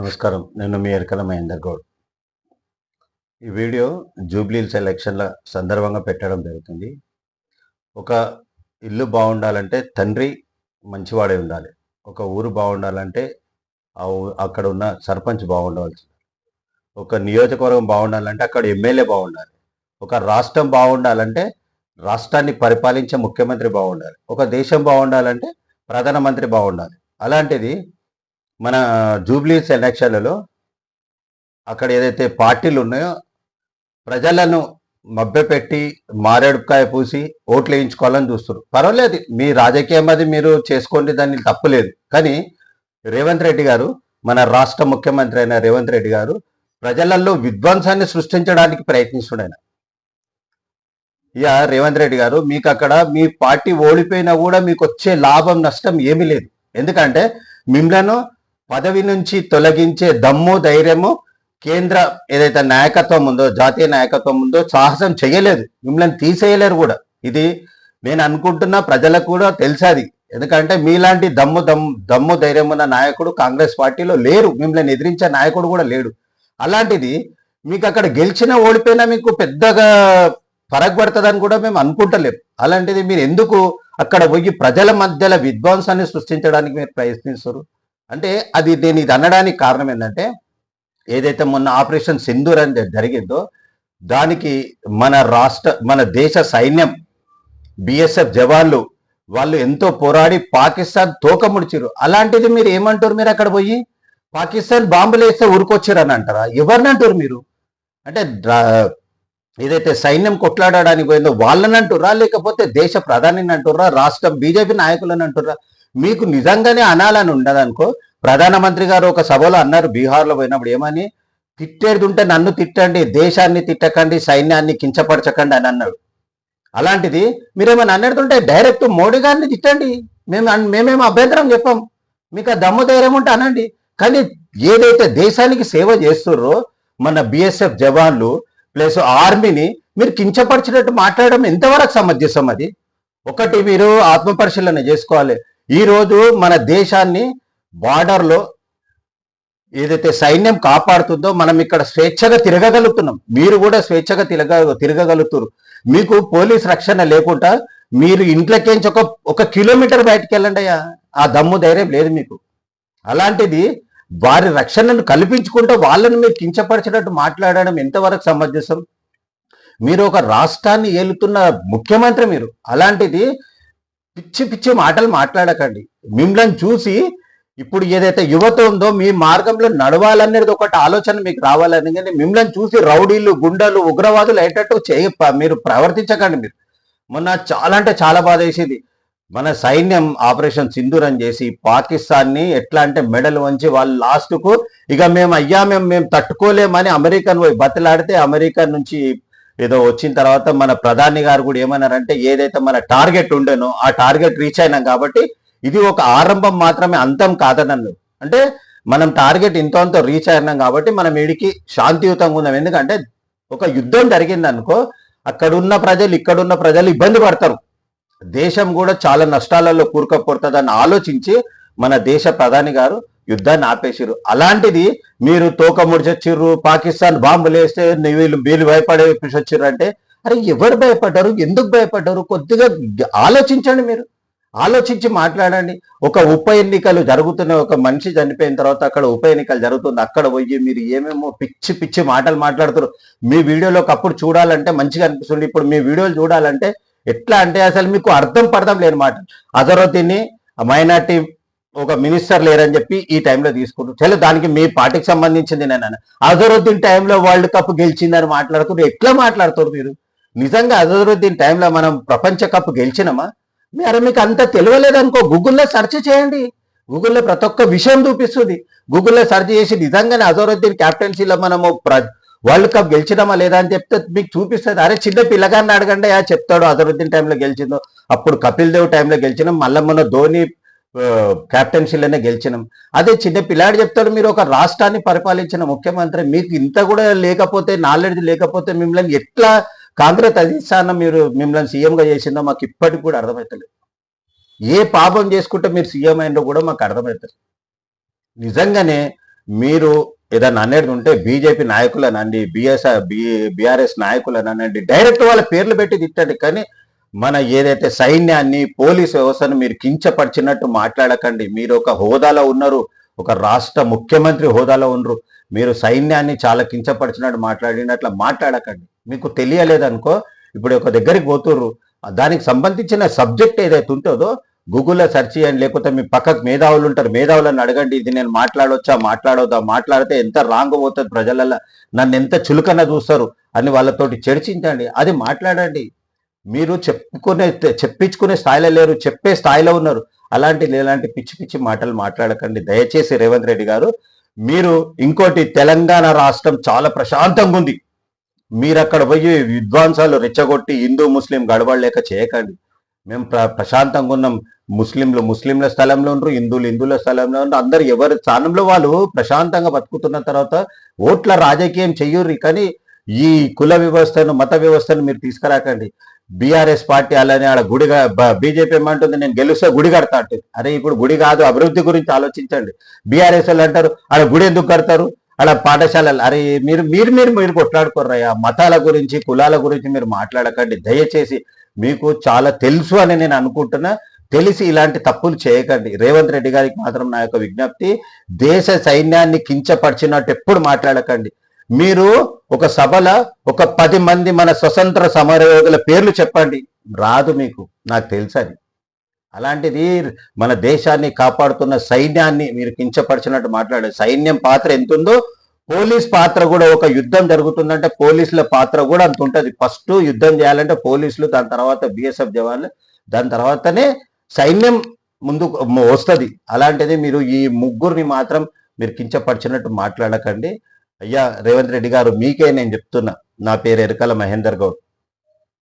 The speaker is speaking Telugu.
నమస్కారం. నేను మీ ఎరకల మహేందర్ గౌడ్. ఈ వీడియో జూబ్లీల్స్ ఎలక్షన్ల సందర్భంగా పెట్టడం జరుగుతుంది. ఒక ఇల్లు బాగుండాలంటే తండ్రి మంచివాడే ఉండాలి. ఒక ఊరు బాగుండాలంటే ఆ ఊ- అక్కడ ఉన్న సర్పంచ్ బాగుండవలసి ఒక నియోజకవర్గం బాగుండాలంటే అక్కడ ఎమ్మెల్యే బాగుండాలి. ఒక రాష్ట్రం బాగుండాలంటే రాష్ట్రాన్ని పరిపాలించే ముఖ్యమంత్రి బాగుండాలి. ఒక దేశం బాగుండాలంటే ప్రధానమంత్రి బాగుండాలి. అలాంటిది మన జూబ్లీస్ ఎలక్షన్లలో అక్కడ ఏదైతే పార్టీలు ఉన్నాయో ప్రజలను మభ్యపెట్టి మారేడుకాయ పూసి ఓట్లు వేయించుకోవాలని చూస్తారు పర్వాలేదు మీ రాజకీయం అది మీరు చేసుకోండి దాన్ని తప్పులేదు కానీ రేవంత్ రెడ్డి గారు మన రాష్ట్ర ముఖ్యమంత్రి అయిన రేవంత్ రెడ్డి గారు ప్రజలలో విధ్వంసాన్ని సృష్టించడానికి ప్రయత్నిస్తున్నాడు ఆయన. ఇక రేవంత్ రెడ్డి గారు మీకు అక్కడ మీ పార్టీ ఓడిపోయినా కూడా మీకు వచ్చే లాభం నష్టం ఏమీ లేదు. ఎందుకంటే మిమ్మలను పదవి నుంచి తొలగించే దమ్ము ధైర్యము కేంద్ర ఏదైతే నాయకత్వం ఉందో జాతీయ నాయకత్వం ఉందో సాహసం చేయలేదు. మిమ్మల్ని తీసేయలేరు కూడా. ఇది నేను అనుకుంటున్నా ప్రజలకు కూడా తెలిసాది. ఎందుకంటే మీలాంటి దమ్ము దమ్ము దమ్ము ధైర్యం ఉన్న నాయకుడు కాంగ్రెస్ పార్టీలో లేరు. మిమ్మల్ని ఎదిరించే నాయకుడు కూడా లేడు. అలాంటిది మీకు అక్కడ గెలిచినా ఓడిపోయినా మీకు పెద్దగా ఫరక్ పడుతుందని కూడా మేము అనుకుంటలేం. అలాంటిది మీరు ఎందుకు అక్కడ పోయి ప్రజల మధ్యలో విధ్వంసాన్ని సృష్టించడానికి మీరు ప్రయత్నిస్తారు అంటే అది నేను ఇది అనడానికి కారణం ఏంటంటే ఏదైతే మొన్న ఆపరేషన్ సింధూర్ అని జరిగిందో దానికి మన రాష్ట్ర మన దేశ సైన్యం బిఎస్ఎఫ్ జవాన్లు వాళ్ళు ఎంతో పోరాడి పాకిస్తాన్ తోక ముడిచిరు అలాంటిది మీరు ఏమంటారు మీరు అక్కడ పోయి? పాకిస్తాన్ బాంబులు వేస్తే ఊరుకొచ్చారు అని అంటారా? ఎవరిని అంటారు మీరు? అంటే ఏదైతే సైన్యం కొట్లాడడానికి పోయిందో వాళ్ళని అంటుర్రా? లేకపోతే దేశ ప్రధానిని అంటుర్రా? రాష్ట్రం బీజేపీ నాయకులని అంటుర్రా? మీకు నిజంగానే అనాలని ఉండదనుకో ప్రధానమంత్రి గారు ఒక సభలో అన్నారు బీహార్లో పోయినప్పుడు ఏమని తిట్టేది ఉంటే నన్ను తిట్టండి దేశాన్ని తిట్టకండి సైన్యాన్ని కించపరచకండి అని అన్నాడు. అలాంటిది మీరేమైనా అన్నడుతుంటే డైరెక్ట్ మోడీ గారిని తిట్టండి. మేము మేమేమో అభ్యంతరం చెప్పాం. మీకు ఆ దమ్ము ధైర్యం ఉంటే అనండి. కానీ ఏదైతే దేశానికి సేవ చేస్తుర్రో మన బిఎస్ఎఫ్ జవాన్లు ప్లస్ ఆర్మీని మీరు కించపరిచినట్టు మాట్లాడడం ఎంతవరకు సమంజసం అది? ఒకటి మీరు ఆత్మపరిశీలన చేసుకోవాలి. ఈరోజు మన దేశాన్ని బార్డర్లో ఏదైతే సైన్యం కాపాడుతుందో మనం ఇక్కడ స్వేచ్ఛగా తిరగగలుగుతున్నాం. మీరు కూడా స్వేచ్ఛగా తిరగ తిరగగలుగుతారు. మీకు పోలీస్ రక్షణ లేకుండా మీరు ఇంట్లోకేంచి ఒక ఒక కిలోమీటర్ బయటకు వెళ్ళండి అయ్యా. ఆ దమ్ము ధైర్యం లేదు మీకు. అలాంటిది వారి రక్షణను కల్పించుకుంటూ వాళ్ళని మీరు కించపరిచినట్టు మాట్లాడడం ఎంతవరకు సమంజసం? మీరు ఒక రాష్ట్రాన్ని ఏలుతున్న ముఖ్యమంత్రి మీరు. అలాంటిది పిచ్చి పిచ్చి మాటలు మాట్లాడకండి. మిమ్మల్ని చూసి ఇప్పుడు ఏదైతే యువత ఉందో మీ మార్గంలో నడవాలనేది ఒకటి ఆలోచన మీకు రావాలని కానీ మిమ్మల్ని చూసి రౌడీలు గుండెలు ఉగ్రవాదులు అయ్యేటట్టు చేయ మీరు ప్రవర్తించకండి మీరు. మొన్న చాలా అంటే చాలా బాధ వేసింది. మన సైన్యం ఆపరేషన్ సింధూరం చేసి పాకిస్తాన్ని ఎట్లా అంటే మెడల్ వంచి వాళ్ళు లాస్ట్కు ఇక మేము అయ్యా మేము మేము తట్టుకోలేమని అమెరికన్ పోయి బతిలాడితే అమెరికా నుంచి ఏదో వచ్చిన తర్వాత మన ప్రధాని గారు కూడా ఏమన్నారంటే ఏదైతే మన టార్గెట్ ఉండేనో ఆ టార్గెట్ రీచ్ అయినాం కాబట్టి ఇది ఒక ఆరంభం మాత్రమే అంతం కాదనన్నారు అంటే మనం టార్గెట్ ఇంతో రీచ్ అయినాం కాబట్టి మనం వీడికి శాంతియుతంగా ఉన్నాం. ఎందుకంటే ఒక యుద్ధం జరిగింది అనుకో అక్కడున్న ప్రజలు ఇక్కడున్న ప్రజలు ఇబ్బంది పడతారు. దేశం కూడా చాలా నష్టాలలో కూరుకపోతుందని ఆలోచించి మన దేశ ప్రధాని గారు యుద్ధాన్ని ఆపేసిరు అలాంటిది మీరు తోక ముడిచొచ్చిర్రు పాకిస్తాన్ బాంబులు వేస్తే నీ వీళ్ళు వీళ్ళు భయపడే వచ్చిర్రు అంటే అరే ఎవరు భయపడ్డారు? ఎందుకు భయపడ్డారు? కొద్దిగా ఆలోచించండి మీరు. ఆలోచించి మాట్లాడండి. ఒక ఉప ఎన్నికలు జరుగుతున్నాయి ఒక మనిషి చనిపోయిన తర్వాత అక్కడ ఉప ఎన్నికలు జరుగుతుంది. అక్కడ పోయి మీరు ఏమేమో పిచ్చి పిచ్చి మాటలు మాట్లాడుతారు మీ వీడియోలో ఒకప్పుడు చూడాలంటే మంచిగా అనిపిస్తుంది ఇప్పుడు మీ వీడియోలు చూడాలంటే ఎట్లా అంటే అసలు మీకు అర్థం పడదాం లేని మాట. అజరుద్దీన్ని మైనార్టీ ఒక మినిస్టర్ లేరని చెప్పి ఈ టైంలో తీసుకుంటారు. చలో దానికి మీ పార్టీకి సంబంధించింది నేను అజరుద్దీన్ టైంలో వరల్డ్ కప్ గెలిచిందని మాట్లాడుతున్నారు ఎట్లా మాట్లాడుతారు మీరు? నిజంగా అజరుద్దీన్ టైంలో మనం ప్రపంచ కప్ గెలిచినమా? మరి మీకు అంత తెలియలేదనుకో గూగుల్లో సెర్చ్ చేయండి. గూగుల్లో ప్రతి ఒక్క విషయం చూపిస్తుంది. గూగుల్లో సెర్చ్ చేసి నిజంగానే అజరుద్దీన్ క్యాప్టెన్సీలో మనము వరల్డ్ కప్ గెలిచినామా లేదా అని చెప్తే మీకు చూపిస్తుంది. అరే చిన్న పిల్లగాన్ని అడగండి ఆ చెప్తాడు అజరుద్దీన్ టైంలో గెలిచిందో. అప్పుడు కపిల్ దేవ్ టైంలో గెలిచినాం. మళ్ళీ మన ధోని క్యాప్టెన్సీలోనే గెలిచినాం. అదే చిన్న పిల్లాడు చెప్తాడు మీరు ఒక రాష్ట్రాన్ని పరిపాలించిన ముఖ్యమంత్రి మీకు ఇంత కూడా లేకపోతే నాలెడ్జ్ లేకపోతే మిమ్మల్ని ఎట్లా కాంగ్రెస్ అధిష్టానం మీరు మిమ్మల్ని సీఎంగా చేసిందో మాకు ఇప్పటికి కూడా అర్థమవుతలేదు ఏ పాపం చేసుకుంటే మీరు సీఎం అయినో కూడా మాకు అర్థమవుతుంది నిజంగానే మీరు ఏదైనా అనేది ఉంటే బీజేపీ నాయకులనండి బిఎస్ఆర్ బీఆర్ఎస్ నాయకులనండి డైరెక్ట్ వాళ్ళ పేర్లు పెట్టి తిట్టండి. కానీ మన ఏదైతే సైన్యాన్ని పోలీస్ వ్యవస్థను మీరు కించపరిచినట్టు మాట్లాడకండి. మీరు ఒక హోదాలో ఉన్నారు ఒక రాష్ట్ర ముఖ్యమంత్రి హోదాలో ఉన్నారు మీరు సైన్యాన్ని చాలా కించపరిచినట్టు మాట్లాడినట్లు మాట్లాడకండి. మీకు తెలియలేదనుకో ఇప్పుడు ఒక దగ్గరికి పోతుర్రు. దానికి సంబంధించిన సబ్జెక్ట్ ఏదైతే ఉంటుందో గూగుల్లో సెర్చ్ చేయండి. లేకపోతే మీ పక్కకు మేధావులు ఉంటారు. మేధావులను అడగండి. ఇది నేను మాట్లాడొచ్చా మాట్లాడొద్దా మాట్లాడితే ఎంత రాంగ్ పోతుంది ప్రజలలో నన్ను ఎంత చులకన చూస్తారు? అని వాళ్ళతోటి చర్చించండి. అది మాట్లాడండి. మీరు చెప్పుకునే చెప్పించుకునే స్థాయిలో లేరు చెప్పే స్థాయిలో ఉన్నారు. అలాంటి ఇలాంటి పిచ్చి పిచ్చి మాటలు మాట్లాడకండి. దయచేసి రేవంత్ రెడ్డి గారు మీరు ఇంకోటి తెలంగాణ రాష్ట్రం చాలా ప్రశాంతంగా ఉంది. మీరు అక్కడ పోయి విద్వాంసాలు రెచ్చగొట్టి హిందూ ముస్లిం గడవడలేక చేయకండి. మేము ప్ర ప్రశాంతంగా ఉన్నాం. ముస్లింలు ముస్లింల స్థలంలో ఉండరు హిందువులు హిందువుల స్థలంలో ఉండరు. అందరు ఎవరి స్థానంలో వాళ్ళు ప్రశాంతంగా బతుకుతున్న తర్వాత ఓట్ల రాజకీయం చెయ్యరు కానీ ఈ కుల వ్యవస్థను మత వ్యవస్థను మీరు తీసుకురాకండి. బీఆర్ఎస్ పార్టీ అలానే ఆడ గుడి బీజేపీ ఏమంటుంది? నేను గెలిస్తే గుడి కడతా అంటుంది. అరే ఇప్పుడు గుడి కాదు అభివృద్ధి గురించి ఆలోచించండి. బీఆర్ఎస్ వాళ్ళు అంటారు ఆడ గుడి ఎందుకు కడతారు? అలా పాఠశాలలు అరే మీరు మీరు మీరు మీరు కొట్లాడుకోర్రయ్యా మతాల గురించి కులాల గురించి మీరు మాట్లాడకండి. దయచేసి మీకు చాలా తెలుసు అని నేను అనుకుంటున్నా. తెలిసి ఇలాంటి తప్పులు చేయకండి. రేవంత్ రెడ్డి గారికి మాత్రం నా యొక్క విజ్ఞప్తి దేశ సైన్యాన్ని కించపరిచినట్టు ఎప్పుడు మాట్లాడకండి. మీరు ఒక సభల ఒక పది మంది మన స్వతంత్ర సమరయోగుల పేర్లు చెప్పండి. రాదు మీకు నాకు తెలుసది. అలాంటిది మన దేశాన్ని కాపాడుతున్న సైన్యాన్ని మీరు కించపరిచినట్టు మాట్లాడే సైన్యం పాత్ర ఎంత ఉందో పోలీస్ పాత్ర కూడా ఒక యుద్ధం జరుగుతుందంటే పోలీసుల పాత్ర కూడా అంత ఉంటుంది. ఫస్ట్ యుద్ధం చేయాలంటే పోలీసులు దాని తర్వాత బిఎస్ఎఫ్ జవాన్లు దాని తర్వాతనే సైన్యం ముందుకు వస్తుంది. అలాంటిది మీరు ఈ ముగ్గురిని మాత్రం మీరు కించపరిచినట్టు మాట్లాడకండి. అయ్యా రేవంత్ రెడ్డి గారు మీకే నేను చెప్తున్నా. నా పేరు ఎరకల మహేందర్ గౌడ్.